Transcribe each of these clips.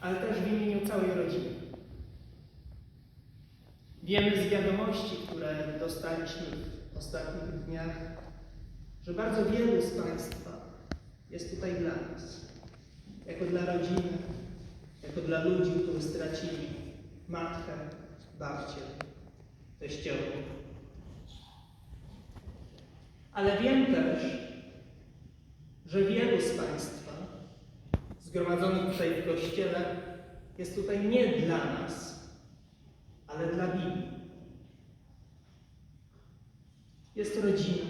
ale też w imieniu całej rodziny. Wiemy z wiadomości, które dostaliśmy w ostatnich dniach, że bardzo wielu z Państwa jest tutaj dla nas, jako dla rodziny, jako dla ludzi, którzy stracili matkę, babcię, teściową. Ale wiem też, że wielu z Państwa zgromadzonych tutaj w Kościele jest tutaj nie dla nas, ale dla Biblii. Jest rodzina,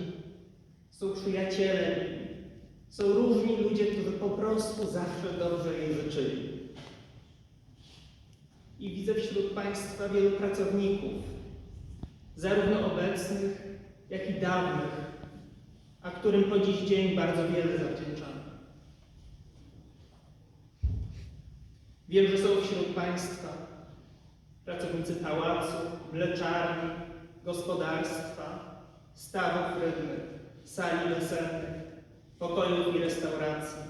są przyjaciele są różni ludzie, którzy po prostu zawsze dobrze jej życzyli. I widzę wśród Państwa wielu pracowników, zarówno obecnych, jak i dawnych, a którym po dziś dzień bardzo wiele zawdzięczamy. Wiem, że są wśród Państwa pracownicy pałacu, mleczarni, gospodarstwa, stawów rybnych, sali weselnych, pokojów i restauracji.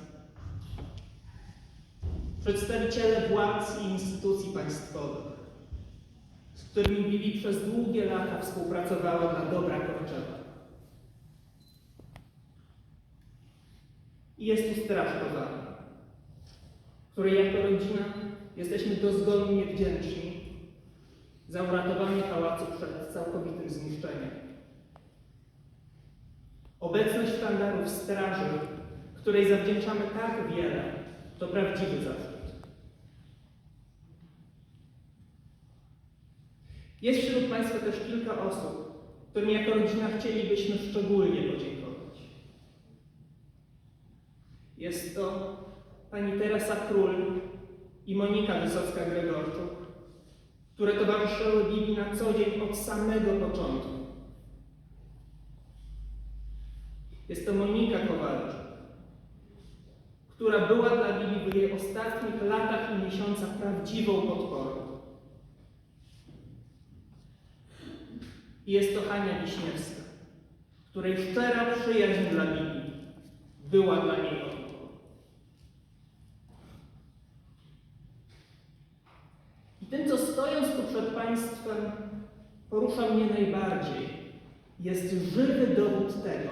Przedstawiciele władz i instytucji państwowych, z którymi Bibi przez długie lata współpracowała dla dobra Korczewa. I jest tu Straż Pożarna, której jako rodzina jesteśmy dozgonnie wdzięczni za uratowanie pałacu przed całkowitym zniszczeniem. Obecność sztandarów straży, której zawdzięczamy tak wiele, to prawdziwy zaszczyt. Jest wśród Państwa też kilka osób, którym jako rodzina chcielibyśmy szczególnie podziękować. Jest to pani Teresa Król i Monika Wysocka-Gregorczuk, które towarzyszyły Bibi na co dzień od samego początku. Jest to Monika Kowalczyk, która była dla Bibi w jej ostatnich latach i miesiącach prawdziwą podporą. I jest to Hania Wiśniewska, której szczera przyjaźń dla Bibi była dla niej opórą. I tym, co stojąc tu przed Państwem, porusza mnie najbardziej, jest żywy dowód tego,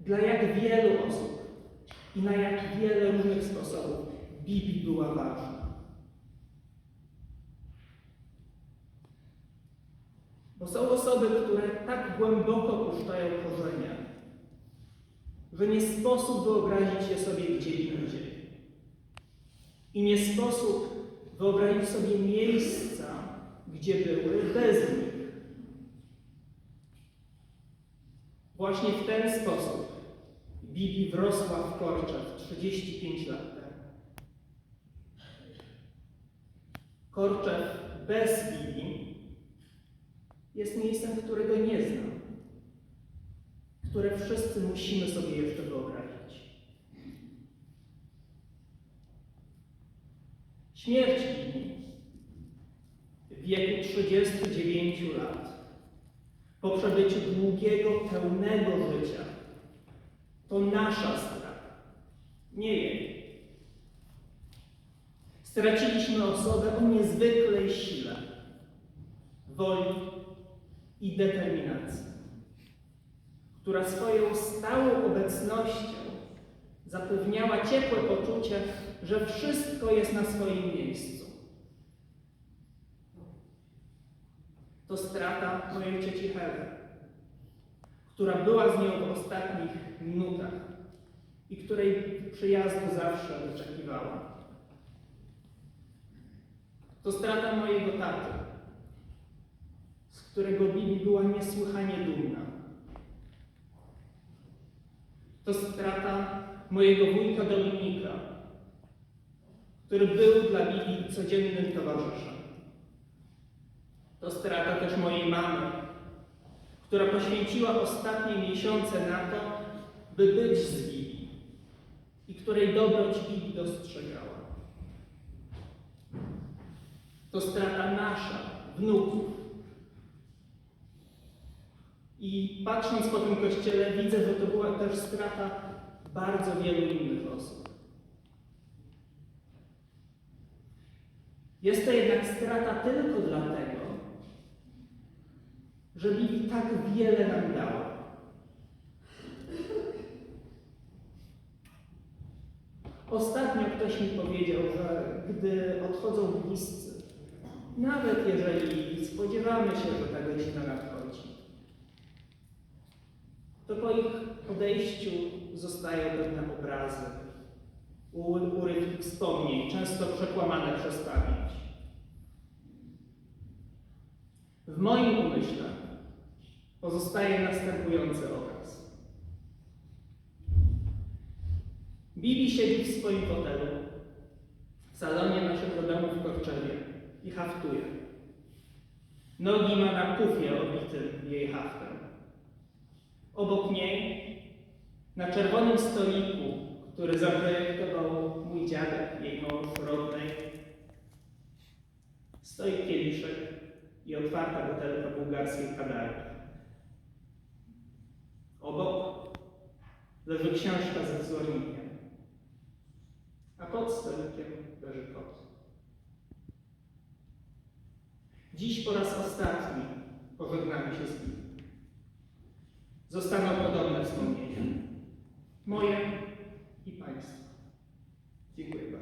dla jak wielu osób i na jak wiele różnych sposobów Bibi była ważna. Bo są osoby, które tak głęboko puszczają korzenia, że nie sposób wyobrazić je sobie gdzie indziej. I nie sposób wyobrazić sobie miejsca, gdzie były bez nich. Właśnie w ten sposób Bibi wrosła w Korczew 35 lat temu. Korczew bez Bibi jest miejscem, którego nie znam, które wszyscy musimy sobie jeszcze wyobrazić. Śmierć Bibi wieku 39 lat, po przebyciu długiego, pełnego życia, to nasza strata, nie jej. Straciliśmy osobę o niezwykłej sile, woli i determinacji, która swoją stałą obecnością zapewniała ciepłe poczucie, że wszystko jest na swoim miejscu. To strata mojej cioci Heli, która była z nią w ostatnich minutach i której przyjazdu zawsze wyczekiwała. To strata mojego taty, z którego Bibi była niesłychanie dumna. To strata mojego wujka Dominika, który był dla Bibi codziennym towarzyszem. To strata też mojej mamy, która poświęciła ostatnie miesiące na to, by być z Bibi i której dobroć Bibi dostrzegała. To strata nasza, wnuków. I patrząc po tym kościele, widzę, że to była też strata bardzo wielu innych osób. Jest to jednak strata tylko dlatego, że Bibi tak wiele nam dała. Ostatnio ktoś mi powiedział, że gdy odchodzą bliscy, nawet jeżeli spodziewamy się, że ta godzina nadchodzi, to po ich odejściu zostają pewne obrazy, urywki wspomnień, często przekłamane przez pamięć. W moim umyśle pozostaje następujący obraz. Bibi siedzi w swoim fotelu w salonie naszego domu w Korczewie i haftuje. Nogi ma na pufie obitym jej haftem. Obok niej, na czerwonym stoliku, który zaprojektował mój dziadek, jej mąż rodnej, stoi kieliszek i otwarta butelka bułgarskiej kadarki. Obok leży książka ze wzornikiem, a pod stolikiem leży kot. Dziś po raz ostatni pożegnamy się z nim. Zostaną podobne wspomnienia. Moje i Państwa. Dziękuję.